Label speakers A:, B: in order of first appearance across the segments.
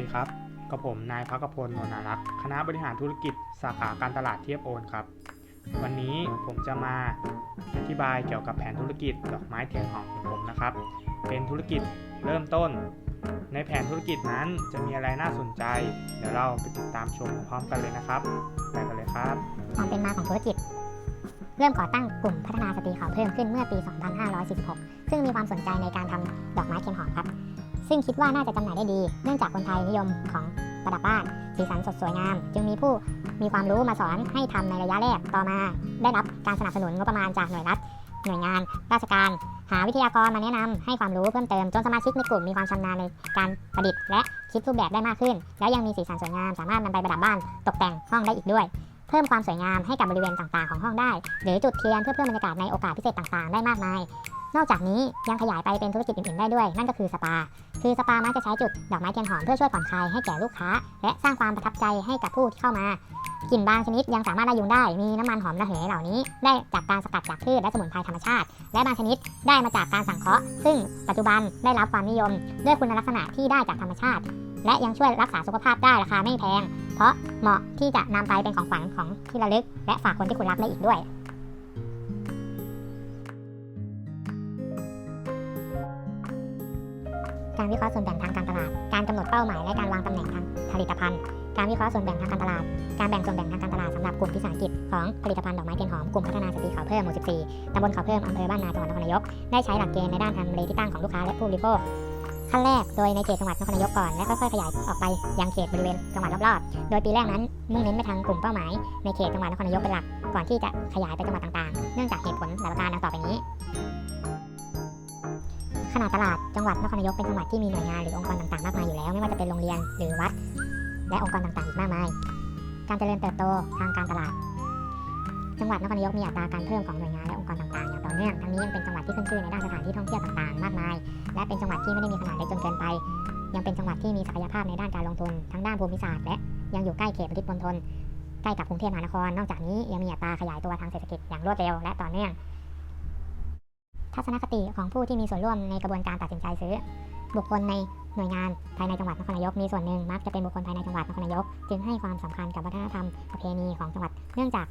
A: ดีครับ กับผมนายพักพลนนทรักษ์คณะบริหารธุรกิจสาขาการตลาดเทียบโอนครับ วันนี้ผมจะมาอธิบายเกี่ยวกับแผนธุรกิจดอกไม้เทียนหอมของผมนะครับ เป็นธุรกิจเริ่มต้น ในแผนธุรกิจนั้นจะมีอะไรน่าสนใจ เดี๋ยวเราไปติดตามชมพร้อมกันเลยนะครับ ไปกันเลยครับ
B: ความเป็นมาของธุรกิจ เริ่มก่อตั้งกลุ่มพัฒนาสตรีขาวเพิ่มขึ้นเมื่อปี 2546 ซึ่งมีความสนใจในการทำดอกไม้เทียนหอมครับ ซึ่งคิดว่าน่าจะจำหน่ายได้ดี เนื่องจากคนไทยนิยมของประดับบ้านสีสันสดสวยงาม จึงมีผู้มีความรู้มาสอนให้ทำในระยะแรกต่อมา ได้รับการสนับสนุนงบประมาณจากหน่วยรัฐ หน่วยงาน ราชการ หาวิทยากรมาแนะนำให้ความรู้เพิ่มเติมจนสมาชิกในกลุ่มมีความชำนาญในการประดิษฐ์และคิดรูปแบบได้มากขึ้น แล้วยังมีสีสันสวยงามสามารถนำไปประดับบ้านตกแต่งห้องได้อีกด้วยเพิ่มความสวยงามให้กับบริเวณต่างๆของห้องได้ หรือจุดเทียนเพื่อเพิ่มบรรยากาศในโอกาสพิเศษต่างๆ ได้มากมาย นอกจากนี้ยังขยายไปเป็นธุรกิจอื่นๆได้ด้วย นั่นก็คือสปา คือสปามักจะใช้จุดดอกไม้เทียนหอมเพื่อช่วยผ่อนคลายให้แก่ลูกค้า และสร้างความประทับใจให้กับผู้ที่เข้ามากลิ่นบางชนิดยังสามารถไล่ยุงได้ มีน้ำมันหอมระเหยเหล่านี้ ได้จากการสกัดจากพืชและสมุนไพรธรรมชาติ และบางชนิดได้มาจากการสังเคราะห์ ซึ่งปัจจุบันได้รับความนิยม ด้วยคุณลักษณะที่ได้จากธรรมชาติ และยังช่วยรักษาสุขภาพได้ราคาไม่แพง เพราะเหมาะที่จะนำไปเป็นของขวัญของที่ระลึก และฝากคนที่คุณรักได้อีกด้วย การวิเคราะห์ส่วนแบ่งทางการตลาด การกำหนดเป้าหมายและการวางตำแหน่งทางผลิตภัณฑ์ การวิเคราะห์ส่วนแบ่งทางการตลาด การแบ่งส่วนแบ่งทางการตลาดสำหรับกลุ่มวิสาหกิจของผลิตภัณฑ์ดอกไม้เทียนหอมกลุ่มพัฒนาสตรีเขาเพิ่มหมู่14ตำบลเขาเพิ่มอำเภอบ้านนาจังหวัดนครนายก ได้ใช้หลักเกณฑ์ในด้านทำเลที่ตั้งของลูกค้าและผู้บริโภคขั้นแรกโดยในเขตจังหวัดนครนายกก่อนและค่อยๆขยายออกไปยังเขตบริเวณจังหวัดรอบๆ โดยปีแรกนั้นมุ่งเน้นไปทางกลุ่มเป้าหมายในเขตจังหวัดนครนายกเป็นหลักก่อนที่จะขยายไปจังหวัดต่างๆ เนื่องจากเหตุผลหลายประการดังต่อไปนี้ ขนาดตลาดจังหวัดนครนายกเป็นจังหวัดที่มีหน่วยงานหรือองค์กรต่างๆมากมายอยู่แล้ว ไม่ว่าจะเป็นโรงเรียนหรือวัด และองค์กรต่างๆอีกมากมาย การเจริญเติบโตทางการตลาด จังหวัดนครนายกมีอัตราการเพิ่มของหน่วยงานและองค์กรต่างๆอย่างต่อเนื่องทั้งนี้ยังเป็นจังหวัดที่ขึ้นชื่อในด้านสถานที่ท่องเที่ยวต่างๆ มากมาย และเป็นจังหวัดที่ไม่ได้มีขนาดเล็กจนเกินไป ยังเป็นจังหวัดที่มีศักยภาพในด้านการลงทุนทั้งด้านภูมิศาสตร์และยังอยู่ใกล้เขตปริมณฑลใกล้กับกรุงเทพมหานคร นอกจากนี้ยังมีอัตราขยายตัวทางเศรษฐกิจอย่างรวดเร็วและต่อเนื่อง ทัศนคติของผู้ที่มีส่วนร่วมในกระบวนการตัดสินใจซื้อ บุคคลในหน่วยงานภายในจังหวัดนครนายกมีส่วนหนึ่งมักจะเป็นบุคคลภายในจังหวัดนครนายก จึงให้ความสำคัญกับวัฒนธรรมประเพณีของจังหวัดเนื่องจาก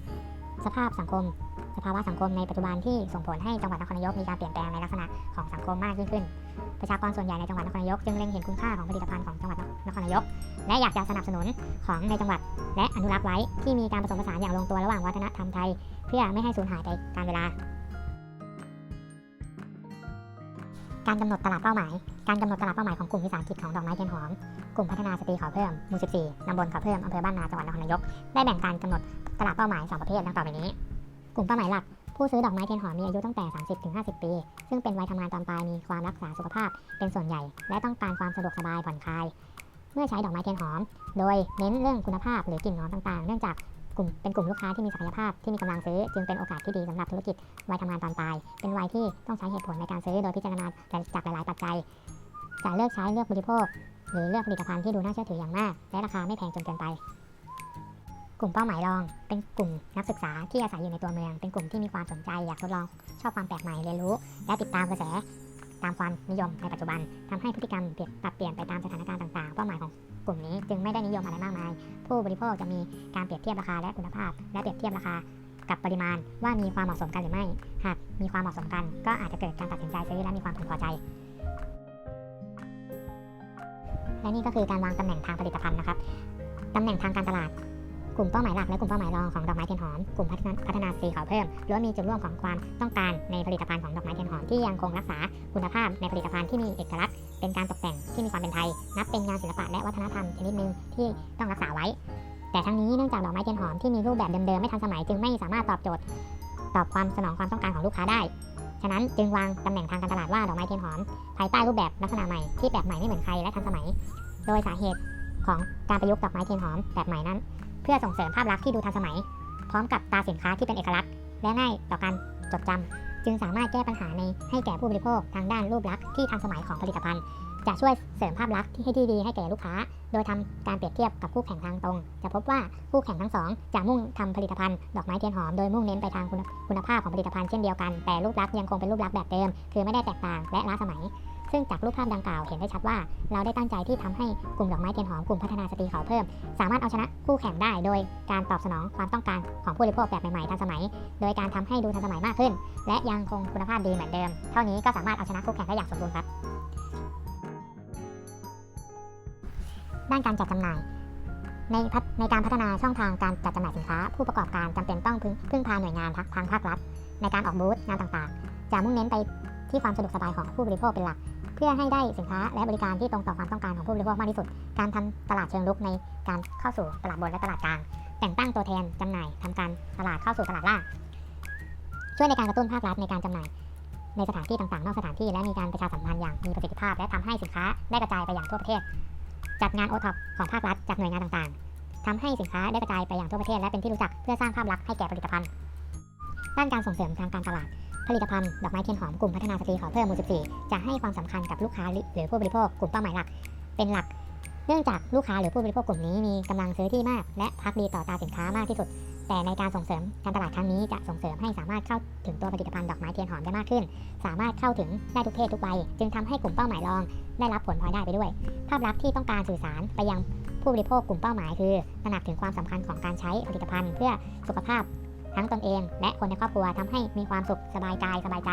B: สภาพสังคม สภาวะสังคมในปัจจุบันที่ส่งผลให้จังหวัดนครนายกมีการเปลี่ยนแปลงในลักษณะของสังคมมากยิ่งขึ้น ประชากรส่วนใหญ่ในจังหวัดนครนายกจึงเล็งเห็นคุณค่าของผลิตภัณฑ์ของจังหวัดนครนายก และอยากจะสนับสนุนของในจังหวัด และอนุรักษ์ไว้ที่มีการผสมผสานอย่างลงตัวระหว่างวัฒนธรรมไทย เพื่อไม่ให้สูญหายไปตามเวลา การกำหนดตลาดเป้าหมาย การกำหนดตลาดเป้าหมายของกลุ่มวิสาหกิจของดอกไม้เทียนหอม กลุ่มพัฒนาสตรีขาเพิ่ม หมู่ 14ตำบลขาเพิ่มอำเภอบ้านนา จังหวัดนครนายก ได้แบ่งการกำหนดตลาดเป้าหมาย 2 ประเภทดังต่อไปนี้ กลุ่มเป้าหมายหลัก ผู้ซื้อดอกไม้เทียนหอมมีอายุตั้งแต่ 30 ถึง 50 ปี ซึ่งเป็นวัยทำงานตอนปลายมีความรักษาสุขภาพ เป็นส่วนใหญ่ และต้องการความสะดวกสบายผ่อนคลาย เมื่อใช้ดอกไม้เทียนหอม โดยเน้นเรื่องคุณภาพหรือกลิ่นหอมต่างๆ เนื่องจาก กลุ่มเป็นกลุ่มลูกค้าที่มีศักยภาพที่มีกำลังซื้อ จึงเป็นโอกาสที่ดีสำหรับธุรกิจวัยทำงานตอนปลาย เป็นวัยที่ต้องใช้เหตุผลในการซื้อโดยพิจารณาจากหลาย ๆ ปัจจัยจะเลือกใช้เลือกบริโภค หรือเลือกผลิตภัณฑ์ที่ดูน่าเชื่อถืออย่างมาก และราคาไม่แพงจนเกินไป กลุ่มเป้าหมายรอง เป็นกลุ่มนักศึกษาที่อาศัยอยู่ในตัวเมือง เป็นกลุ่มที่มีความสนใจอยากทดลอง ชอบความแปลกใหม่เรียนรู้ และติดตามกระแสตามความนิยมในปัจจุบันทำให้พฤติกรรมเปลี่ยนปรับเปลี่ยนไปตามสถานการณ์ต่าง ๆ เป้าหมายของ ลุ่มนี้จึงไม่ได้นิยมอะไรมากมาย ผู้บริโภคจะมีการเปรียบเทียบราคาและคุณภาพ และเปรียบเทียบราคากับปริมาณว่ามีความเหมาะสมกันหรือไม่ หากมีความเหมาะสมกัน ก็อาจจะเกิดการตัดสินใจซื้อและมีความพึงพอใจ และนี่ก็คือการวางตำแหน่งทางผลิตภัณฑ์นะครับตำแหน่งทางการตลาด กลุ่มเป้าหมายหลักและกลุ่มเป้าหมายรองของดอกไม้เทียนหอม กลุ่มพัฒนาพัฒนาสีขาเพิ่มล้วนมีจุดร่วมของความต้องการในผลิตภัณฑ์ของดอกไม้เทียนหอมที่ยังคงรักษาคุณภาพในผลิตภัณฑ์ที่มีเอกลักษณ์ เป็นการตกแต่งที่มีความเป็นไทย นับเป็นงานศิลปะและวัฒนธรรมชนิดหนึ่งที่ต้องรักษาไว้ แต่ทั้งนี้เนื่องจากดอกไม้เทียนหอมที่มีรูปแบบเดิมๆไม่ทันสมัยจึงไม่สามารถตอบโจทย์ ตอบความสนองความต้องการของลูกค้าได้ ฉะนั้นจึงวางตำแหน่งทางการตลาดว่าดอกไม้เทียนหอมภายใต้รูปแบบลักษณะใหม่ที่แปลกใหม่ไม่เหมือนใครและทันสมัย โดยสาเหตุของการประยุกต์ดอกไม้เทียนหอมแบบใหม่นั้น เพื่อส่งเสริมภาพลักษณ์ที่ดูทันสมัย พร้อมกับตราสินค้าที่เป็นเอกลักษณ์ และง่ายต่อการจดจำจึงสามารถแก้ปัญหาในให้แก่ผู้บริโภคทางด้านรูปลักษ ที่ทันสมัยของผลิตภัณฑ์ จะช่วยเสริมภาพลักษณ์ที่ให้ที่ดีให้แก่ลูกค้า โดยทำการเปรียบเทียบกับคู่แข่งทางตรง จะพบว่าคู่แข่งทั้งสองจะมุ่งทำผลิตภัณฑ์ดอกไม้เทียนหอมโดยมุ่งเน้นไปทางคุณคุณภาพของผลิตภัณฑ์เช่นเดียวกันแต่รูปลักษณ์ยังคงเป็นรูปลักษณ์แบบเดิม คือไม่ได้แตกต่างและล้าสมัย ซึ่งจากรูปภาพดังกล่าวเห็นได้ชัดว่า เราได้ตั้งใจที่ทำให้กลุ่มดอกไม้เทียนหอมกลุ่มพัฒนาสตรีเขาเพิ่ม สามารถเอาชนะคู่แข่งได้ โดยการตอบสนองความต้องการของผู้บริโภคแบบใหม่ๆทันสมัย โดยการทำให้ดูทันสมัยมากขึ้น และยังคงคุณภาพดีเหมือนเดิม เท่านี้ก็สามารถเอาชนะคู่แข่งได้อย่างสมบูรณ์ครับ ด้านการจัดจำหน่ายในพัฒในการพัฒนาช่องทางการจัดจำหน่ายสินค้า ผู้ประกอบการจำเป็นต้องพึ่งพาหน่วยงานทางภาครัฐ ในการออกบูธงานต่างๆ จะมุ่งเน้นไป ที่ความสะดวกสบายของผู้บริโภคเป็นหลัก เพื่อให้ได้สินค้าและบริการที่ตรงต่อความต้องการของผู้บริโภคมากที่สุด การทำตลาดเชิงรุกในการเข้าสู่ตลาดบนและตลาดกลาง แต่งตั้งตัวแทนจำหน่ายทำการตลาดเข้าสู่ตลาดล่าง ช่วยในการกระตุ้นภาครัฐในการจำหน่ายในสถานที่ต่างๆ นอกสถานที่และมีการประชาสัมพันธ์อย่างมีประสิทธิภาพ และทำให้สินค้าได้กระจายไปอย่างทั่วประเทศ จัดงานโอท็อปของภาครัฐจากหน่วยงานต่างๆทำให้สินค้าได้กระจายไปอย่างทั่วประเทศ และเป็นที่รู้จักเพื่อสร้างภาพลักษณ์ให้แก่ผลิตภัณฑ์ ด้านการส่งเสริมทางการตลาด ผลิตภัณฑ์ดอกไม้เทียนหอมกลุ่มพัฒนาสตรีขอเพิ่มหมู่14 จะให้ความสำคัญกับลูกค้าหรือผู้บริโภคกลุ่มเป้าหมายหลัก เป็นหลัก เนื่องจากลูกค้าหรือผู้บริโภคกลุ่มนี้มีกำลังซื้อที่มาก และพักดีต่อตาสินค้ามากที่สุด แต่ในการส่งเสริมการตลาดครั้งนี้จะส่งเสริมให้สามารถเข้าถึงตัวผลิตภัณฑ์ดอกไม้เทียนหอมได้มากขึ้น สามารถเข้าถึงได้ทุกเพศทุกวัยจึงทำให้กลุ่มเป้าหมายรอง ได้รับผลพลอยได้ไปด้วย ภาพลักษณ์ที่ต้องการสื่อสารไปยังผู้บริโภคกลุ่มเป้าหมายคือตระหนักถึงความสำคัญของการใช้ผลิตภัณฑ์ เพื่อสุขภาพ ทั้งตนเอง และคนในครอบครัวทำให้มีความสุขสบายกายสบายใจ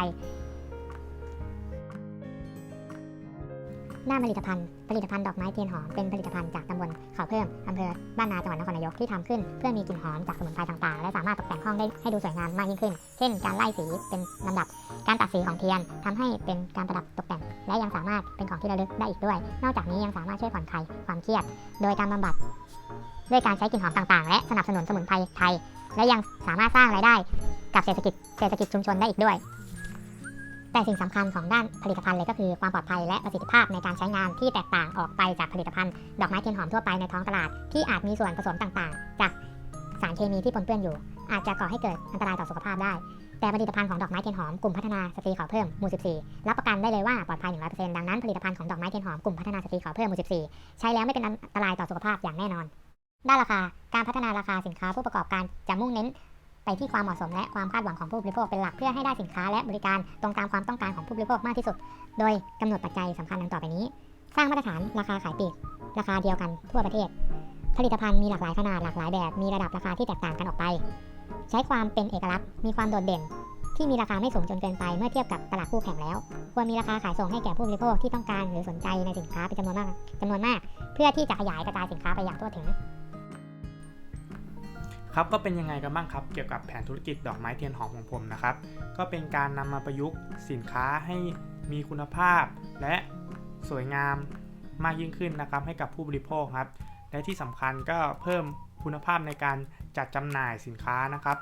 B: หน้าผลิตภัณฑ์ ผลิตภัณฑ์ดอกไม้เทียนหอม เป็นผลิตภัณฑ์จากตำบลเขาเพิ่มอำเภอบ้านนาจังหวัดนครนายกที่ทำขึ้น เพื่อมีกลิ่นหอมจากสมุนไพรต่างๆ และสามารถตกแต่งห้องได้ให้ดูสวยงามมากยิ่งขึ้น เช่น การไล่สีเป็นลำดับ การตัดสีของเทียนทำให้เป็นการประดับตกแต่ง และยังสามารถเป็นของที่ระลึกได้อีกด้วย นอกจากนี้ยังสามารถช่วยผ่อนคลายความเครียด โดยการบำบัดด้วยการใช้กลิ่นหอมต่างๆ และสนับสนุนสมุนไพรไทย และยังสามารถสร้างรายได้ กับเศรษฐกิจเศรษฐกิจชุมชนได้อีกด้วย แต่สิ่งสำคัญของด้านผลิตภัณฑ์เลยก็คือความปลอดภัยและประสิทธิภาพในการใช้งานที่แตกต่างออกไปจากผลิตภัณฑ์ดอกไม้เทียนหอมทั่วไปในท้องตลาด ที่อาจมีส่วนผสมต่างๆ จากสารเคมีที่ปนเปื้อนอยู่ อาจจะก่อให้เกิดอันตรายต่อสุขภาพได้ แต่ผลิตภัณฑ์ของดอกไม้เทียนหอมกลุ่มพัฒนาสตรีขอเพิ่มหมู่14 รับประกันได้เลยว่าปลอดภัย 100%ดังนั้นผลิตภัณฑ์ของดอกไม้เทียนหอมกลุ่มพัฒนาสตรีขอเพิ่มหมู่14 ใช้แล้วไม่เป็นอันตรายต่อสุขภาพอย่างแน่นอนด้านราคา การพัฒนาราคาสินค้าผู้ประกอบการจะมุ่งเน้น ไปที่ความเหมาะสมและความคาดหวังของผู้บริโภคเป็นหลักเพื่อให้ได้สินค้าและบริการตรงตามความต้องการของผู้บริโภคมากที่สุด โดยกำหนดปัจจัยสำคัญดังต่อไปนี้ สร้างมาตรฐานราคาขายปลีกราคาเดียวกันทั่วประเทศ ผลิตภัณฑ์มีหลากหลายขนาดหลากหลายแบบ มีระดับราคาที่แตกต่างกันออกไป ใช้ความเป็นเอกลักษณ์ มีความโดดเด่น ที่มีราคาไม่สูงจนเกินไปเมื่อเทียบกับตลาดคู่แข่งแล้ว ควรมีราคาขายส่งให้แก่ผู้บริโภคที่ต้องการหรือสนใจในสินค้าเป็นจำนวนมากจำนวนมาก เพื่อที่จะขยายกระจายสินค้าไปอย่างทั่วถึง
A: ครับก็เป็นยังไงกันบ้างครับเกี่ยวกับแผนธุรกิจดอกไม้เทียนหอมของผมนะครับ ก็เป็นการนำมาประยุกต์สินค้าให้มีคุณภาพ และสวยงามมากยิ่งขึ้นนะครับ ให้กับผู้บริโภคครับ และที่สำคัญก็เพิ่มคุณภาพในการจัดจำหน่ายสินค้านะครับ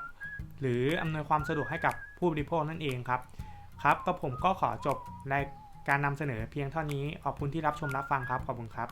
A: หรืออำนวยความสะดวกให้กับผู้บริโภคนั่นเองครับครับก็ผมก็ขอจบในการนำเสนอเพียงเท่านี้ขอบคุณที่รับชมรับฟังครับขอบคุณครับ